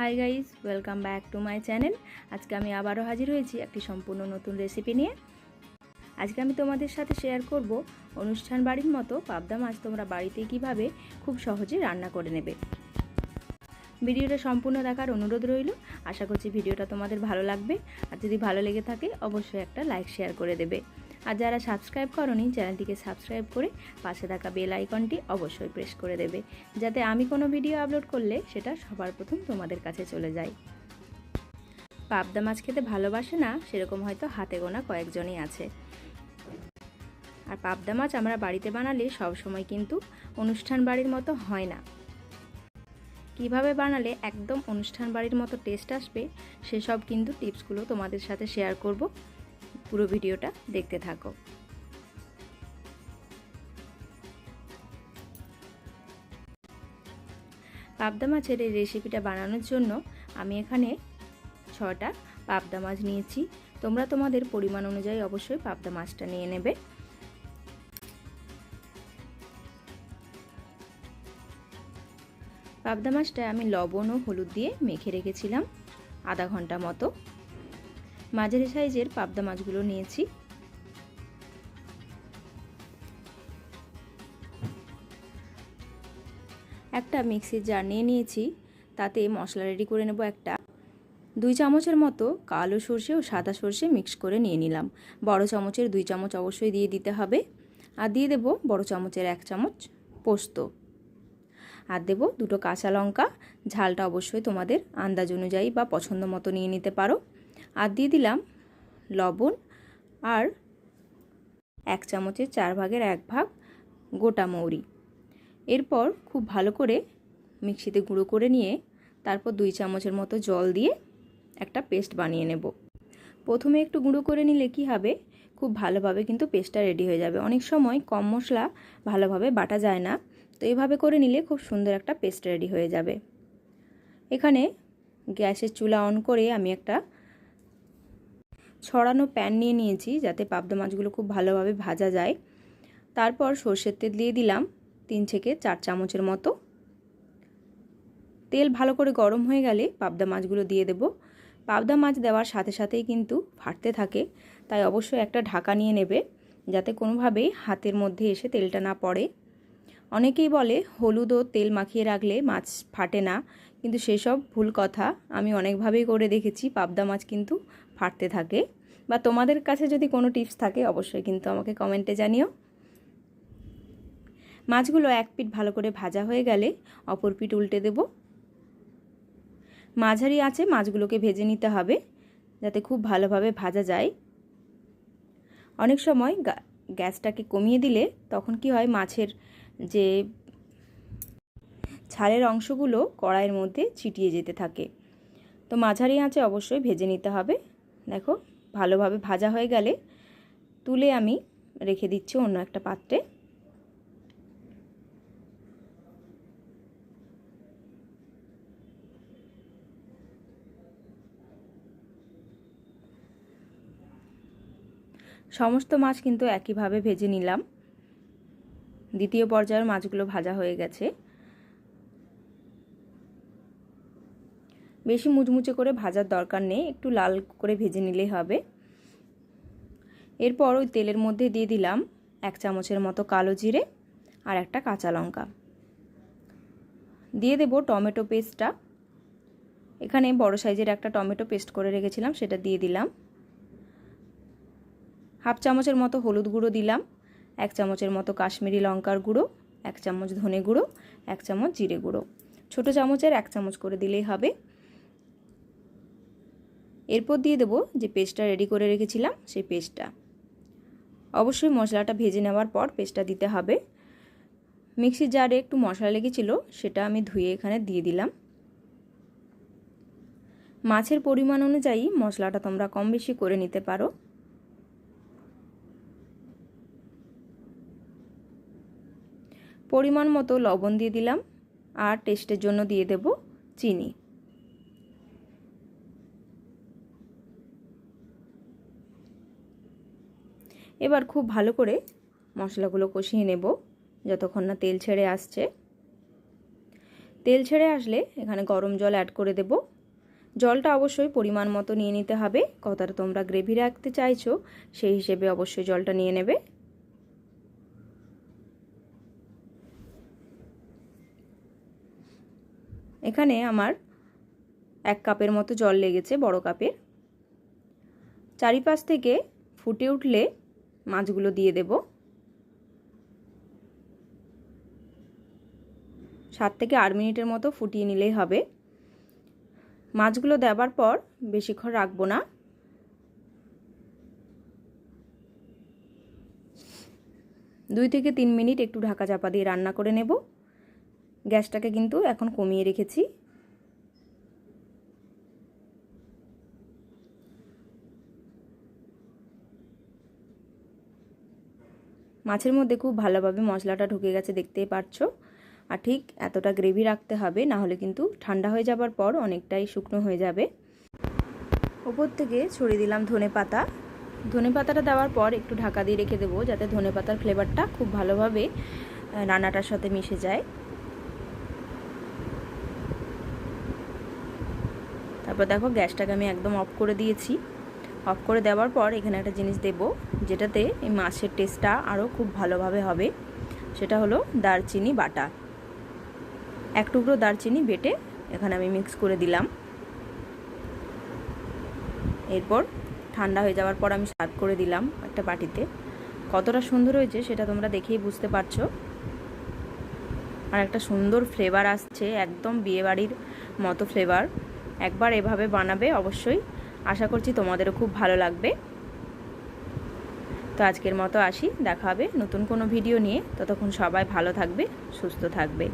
Hi guys welcome back to my channel আজকে আমি আবারও হাজির হয়েছি একটি সম্পূর্ণ নতুন রেসিপি নিয়ে। আজকে আমি তোমাদের সাথে শেয়ার করব অনুষ্ঠান বাড়ির মতো পাবদা মাছ তোমরা বাড়িতে কীভাবে খুব সহজে রান্না করে নেবে। ভিডিওটা সম্পূর্ণ দেখার অনুরোধ রইল। আশা করছি ভিডিওটা তোমাদের ভালো লাগবে। আর যদি ভালো লেগে থাকে, অবশ্যই একটা লাইক শেয়ার করে দেবে। আর যারা সাবস্ক্রাইব করনি, চ্যানেলটিকে সাবস্ক্রাইব করে পাশে থাকা বেল আইকনটি অবশ্যই প্রেস করে দেবে, যাতে আমি কোনো ভিডিও আপলোড করলে সেটা সবার প্রথম তোমাদের কাছে চলে যায়। পাবদা মাছ খেতে ভালোবাসে না, সেরকম হয়তো হাতে গোনা কয়েকজনই আছে। আর পাবদা মাছ আমরা বাড়িতে বানালে সব সময় কিন্তু অনুষ্ঠান বাড়ির মতো হয় না। কীভাবে বানালে একদম অনুষ্ঠান বাড়ির মতো টেস্ট আসবে, সেসব কিন্তু টিপসগুলো তোমাদের সাথে শেয়ার করব। পুরো ভিডিওটা দেখতে থাকো। পাবদা মাছের এই রেসিপিটা বানানোর জন্য আমি এখানে ছটা পাবদা মাছ নিয়েছি। তোমরা তোমাদের পরিমাণ অনুযায়ী অবশ্যই পাবদা মাছটা নিয়ে নেবে। পাবদা মাছটা আমি লবণ ও হলুদ দিয়ে মেখে রেখেছিলাম আধা ঘণ্টা মতো। মাঝারি সাইজের পাবদা মাছগুলো নিয়েছি। একটা মিক্সির জার নিয়ে নিয়েছি, তাতে মশলা রেডি করে নেব একটা। দুই চামচের মতো কালো সর্ষে ও সাদা সর্ষে মিক্স করে নিয়ে নিলাম। বড় চামচের দুই চামচ অবশ্যই দিয়ে দিতে হবে। আর দিয়ে দেব বড় চামচের এক চামচ পোস্ত। আর দেবো দুটো কাঁচা লঙ্কা। ঝালটা অবশ্যই তোমাদের আন্দাজ অনুযায়ী বা পছন্দ মতো নিয়ে নিতে পারো। আর দিয়ে দিলাম লবণ আর এক চামচের চার ভাগের এক ভাগ গোটা মৌরি। এরপর খুব ভালো করে মিক্সিতে গুঁড়ো করে নিয়ে তারপর দুই চামচের মতো জল দিয়ে একটা পেস্ট বানিয়ে নেব। প্রথমে একটু গুঁড়ো করে নিলে কি হবে? খুব ভালোভাবে কিন্তু পেস্টটা রেডি হয়ে যাবে। অনেক সময় কম মশলা ভালোভাবে বাটা যায় না, তো এইভাবে করে নিলে খুব সুন্দর একটা পেস্ট রেডি হয়ে যাবে। এখানে গ্যাসের চুলা অন করে আমি একটা ছড়ানো প্যান নিয়ে নিয়েছি যাতে পাবদা মাছগুলো খুব ভালোভাবে ভাজা যায়। তারপর সর্ষের তেল দিয়ে দিলাম তিন থেকে চার চামচের মতো। তেল ভালো করে গরম হয়ে গেলে পাবদা মাছগুলো দিয়ে দেব। পাবদা মাছ দেওয়ার সাথে সাথেই কিন্তু ফাটতে থাকে, তাই অবশ্যই একটা ঢাকা নিয়ে নেবে যাতে কোনোভাবেই হাতের মধ্যে এসে তেলটা না পড়ে। অনেকেই বলে, হলুদ ও তেল মাখিয়ে রাখলে মাছ ফাটে না। কিন্তু সেসব ভুল কথা আমি অনেকভাবেই করে দেখেছি, পাবদা মাছ কিন্তু ফাটতে থাকে। বা তোমাদের কাছে যদি কোনো টিপস থাকে, অবশ্যই কিন্তু আমাকে কমেন্টে জানিও। মাছগুলো এক পিঠ ভালো করে ভাজা হয়ে গেলে অপর পিঠ উল্টে দেব। মাঝারি আছে মাছগুলোকে ভেজে নিতে হবে, যাতে খুব ভালোভাবে ভাজা যায়। অনেক সময় গ্যাসটাকে কমিয়ে দিলে তখন কি হয়, মাছের যে ছালের অংশগুলো কড়াইয়ের মধ্যে ছিটিয়ে যেতে থাকে। তো মাঝারি আঁচে অবশ্যই ভেজে নিতে হবে। দেখো, ভালোভাবে ভাজা হয়ে গেলে তুলে আমি রেখে দিচ্ছি অন্য একটা পাত্রে। সমস্ত মাছ কিন্তু একইভাবে ভেজে নিলাম। দ্বিতীয় পর্যায়ের মাছগুলো ভাজা হয়ে গেছে। বেশি মুচমুচে করে ভাজার দরকার নেই, একটু লাল করে ভেজে নিলেই হবে। এরপর ওই তেলের মধ্যে দিয়ে দিলাম এক চামচের মতো কালো জিরে আর একটা কাঁচা লঙ্কা। দিয়ে দেব টমেটো পেস্টটা। এখানে বড় সাইজের একটা টমেটো পেস্ট করে রেখেছিলাম, সেটা দিয়ে দিলাম। হাফ চামচের মতো হলুদ গুঁড়ো দিলাম, এক চামচের মতো কাশ্মীরি লঙ্কার গুঁড়ো, এক চামচ ধনে গুঁড়ো, এক চামচ জিরে গুঁড়ো। ছোটো চামচের এক চামচ করে দিলেই হবে। এরপর দিয়ে দেবো যে পেস্টটা রেডি করে রেখেছিলাম, সেই পেস্টটা। অবশ্যই মশলাটা ভেজে নেওয়ার পর পেস্টটা দিতে হবে। মিক্সির জারে একটু মশলা লেগেছিলো, সেটা আমি ধুয়ে এখানে দিয়ে দিলাম। মাছের পরিমাণ অনুযায়ী মশলাটা তোমরা কম বেশি করে নিতে পারো। পরিমাণ মতো লবণ দিয়ে দিলাম, আর টেস্টের জন্য দিয়ে দেব চিনি। এবার খুব ভালো করে মশলাগুলো কষিয়ে নেব, যতক্ষণ না তেল ছেড়ে আসছে। তেল ছেড়ে আসলে এখানে গরম জল অ্যাড করে দেব। জলটা অবশ্যই পরিমাণ মতো নিয়ে নিতে হবে। কতটা তোমরা গ্রেভি রাখতে চাইছো, সেই হিসেবে অবশ্যই জলটা নিয়ে নেবে। এখানে আমার এক কাপের মতো জল লেগেছে, বড় কাপের। চারিপাশ থেকে ফুটে উঠলে মাছগুলো দিয়ে দেব। সাত থেকে আট মিনিটের মতো ফুটিয়ে নিলেই হবে। মাছগুলো দেওয়ার পর বেশিক্ষণ রাখব না। দুই থেকে তিন মিনিট একটু ঢাকা চাপা দিয়ে রান্না করে নেব। গ্যাসটাকে কিন্তু এখন কমিয়ে রেখেছি। মাছের মধ্যে খুব ভালোভাবে মশলাটা ঢুকে গেছে, দেখতেই পারছ। আর ঠিক এতটা গ্রেভি রাখতে হবে, না হলে কিন্তু ঠান্ডা হয়ে যাবার পর অনেকটাই শুকনো হয়ে যাবে। ওপর থেকে ছড়িয়ে দিলাম ধনে পাতা। ধনে পাতাটা দেওয়ার পর একটু ঢাকা দিয়ে রেখে দেবো, যাতে ধনে পাতার ফ্লেভারটা খুব ভালোভাবে রান্নাটার সাথে মিশে যায়। তারপর দেখো গ্যাসটাকে আমি একদম অফ করে দিয়েছি। অফ করে দেওয়ার পর এখানে একটা জিনিস দেব যেটাতে এই মাছের টেস্টটা আরও খুব ভালোভাবে হবে। সেটা হলো দারচিনি বাটা। এক টুকরো দারচিনি বেটে এখানে আমি মিক্স করে দিলাম। এরপর ঠান্ডা হয়ে যাওয়ার পর আমি সার্ভ করে দিলাম একটা বাটিতে। কতটা সুন্দর হয়েছে সেটা তোমরা দেখেই বুঝতে পারছ। আর একটা সুন্দর ফ্লেভার আসছে, একদম বিয়েবাড়ির মতো ফ্লেভার একবার এভাবে বানাবে অবশ্যই। আশা করছি তোমাদেরও খুব ভালো লাগবে। তো আজকের মতো আসি, দেখা হবে নতুন কোনো ভিডিও নিয়ে। ততক্ষণ সবাই ভালো থাকবে, সুস্থ থাকবে।